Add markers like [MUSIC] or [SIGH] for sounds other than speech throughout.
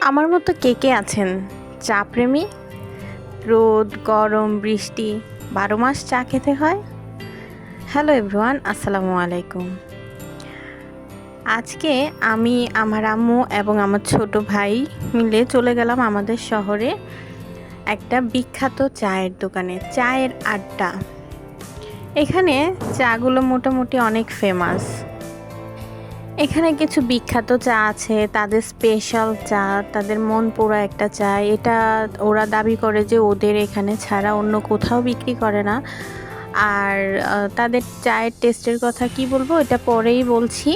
আমার মতো কে কে আছেন? চা প্রেমী রোদ, গরম, বৃষ্টি, বারো মাস চা খেতে হয়? হ্যালো এভরিওয়ান, আসসালামু আলাইকুম। আজকে আমি, আমার আম্মু এবং আমার ছোট ভাই মিলে চলে গেলাম আমাদের শহরে একটা বিখ্যাত চায়ের দোকানে, চায়ের আড্ডা। এখানে চাগুলো মোটামুটি অনেক ফেমাস এখানে কিছু বিখ্যাত চা আছে, তাদের স্পেশাল চা, তাদের মন পোড়া একটা চা। এটা ওরা দাবি করে যে ওদের এখানে ছাড়া অন্য কোথাও বিক্রি করে না। আর তাদের চায়ের টেস্টের কথা কি বলব? এটা পরেই বলছি।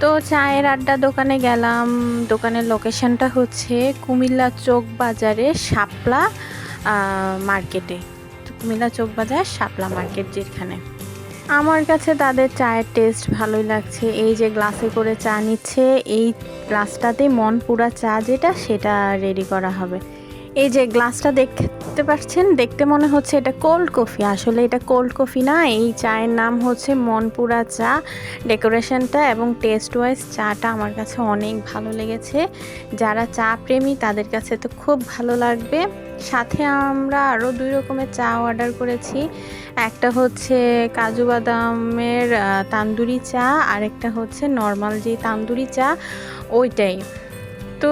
তো চায়ের আড্ডা দোকানে গেলাম। দোকানের লোকেশনটা হচ্ছে কুমিল্লা চোক বাজারে শাপলা মার্কেটে কুমিল্লা চোক বাজার শাপলা মার্কেট যেখানে। আমার কাছে তাদের চায়ের টেস্ট ভালোই লাগছে। এই যে গ্লাসে করে চা নিচ্ছে, এই গ্লাসটাতে মন পুরা চা যেটা, সেটা রেডি করা হবে। এই যে গ্লাসটা দেখতে পাচ্ছেন, দেখতে মনে হচ্ছে এটা কোল্ড কফি আসলে এটা কোল্ড কফি না, এই চায়ের নাম হচ্ছে মনপুরা চা। ডেকোরেশনটা এবং টেস্ট ওয়াইজ চাটা আমার কাছে অনেক ভালো লেগেছে। যারা চা প্রেমী, তাদের কাছে তো খুব ভালো লাগবে। সাথে আমরা আরও দুই রকমের চা অর্ডার করেছি। একটা হচ্ছে কাজু বাদামের তান্দুরি চা আর একটা হচ্ছে নর্মাল যে তান্দুরি চা, ওইটাই। তো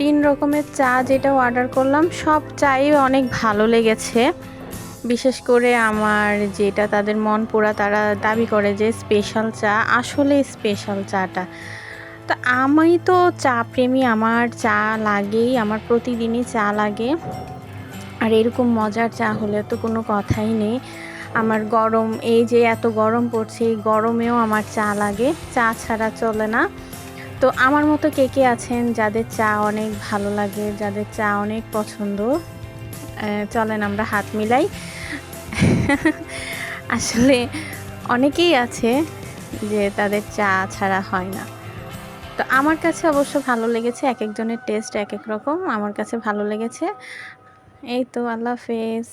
তিন রকমের চা যেটা অর্ডার করলাম, সব চাই অনেক ভালো লেগেছে। বিশেষ করে আমার যেটা তাদের মন পোড়া, তারা দাবি করে যে স্পেশাল চা, আসলে স্পেশাল চাটা। তো আমি তো চা প্রেমী, আমার চা লাগেই, আমার প্রতিদিনই চা লাগে। আর এরকম মজার চা হলে তো কোনো কথাই নেই। আমার গরম, এই যে এত গরম পড়ছে, এই গরমেও আমার চা লাগে। চা ছাড়া চলে না। তো আমার মতো কে কে আছেন যাদের চা অনেক ভালো লাগে, যাদের চা অনেক পছন্দ? চলেন আমরা হাত মিলাই। [LAUGHS] আসলে অনেকেই আছে যে তাদের চা ছাড়া হয় না। তো আমার কাছে অবশ্য ভালো লেগেছে এক একজনের টেস্ট এক এক রকম। আমার কাছে ভালো লেগেছে। এই তো, আল্লাহ হাফেজ।